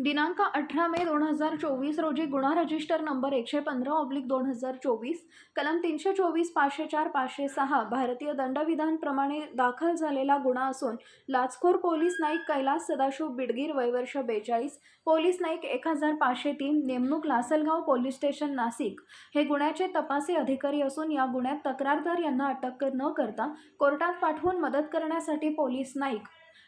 दिनांक अठरा मे दोन हजार चोवीस रोजी गुन्हा रजिस्टर नंबर एकशे पंधरा ऑब्लिक दोन हजार चोवीस कलम तीनशे चोवीस पाचशे चार पाचशे सहा भारतीय दंडविधानप्रमाणे दाखल झालेला गुन्हा असून लाचखोर पोलीस नाईक कैलास सदाशिव बिडगीर वयवर्ष बेचाळीस पोलीस नाईक एक हजार पाचशे तीन नेमणूक लासलगाव पोलीस स्टेशन नाशिक. हे गुन्ह्याचे तपासी अधिकारी असून या गुन्ह्यात तक्रारदार यांना अटक न करता कोर्टात पाठवून मदत करण्यासाठी पोलीस नाईक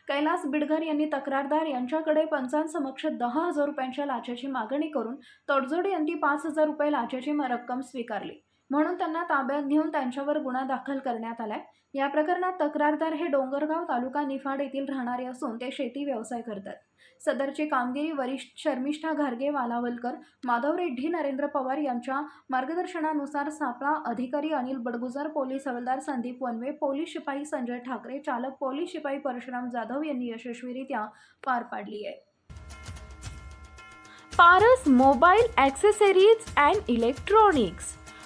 कैलास बिडघर यांनी तक्रारदार यांच्याकडे पंचांसमक्ष दहा हजार रुपयांच्या लाचेची मागणी करून तडजोडे यांनी पाच हजार रुपये लाचेची रक्कम स्वीकारली. म्हणून त्यांना ताब्यात घेऊन त्यांच्यावर गुन्हा दाखल करण्यात आलाय. या प्रकरणात तक्रारदार हे डोंगरगाव तालुका निफाड येथील राहणारे असून ते शेती व्यवसाय करतात. सदरची कामगिरी वरिष्ठ शर्मिष्ठा घारगे वालावलकर माधव रेड्डी नरेंद्र पवार यांच्या मार्गदर्शनानुसार सापळा अधिकारी अनिल बडगुजर पोलीस हवालदार संदीप वनवे पोलीस शिपाई संजय ठाकरे चालक पोलीस शिपाई परशुराम जाधव यांनी यशस्वीरित्या पार पाडली आहे. Paras mobile accessories and electronics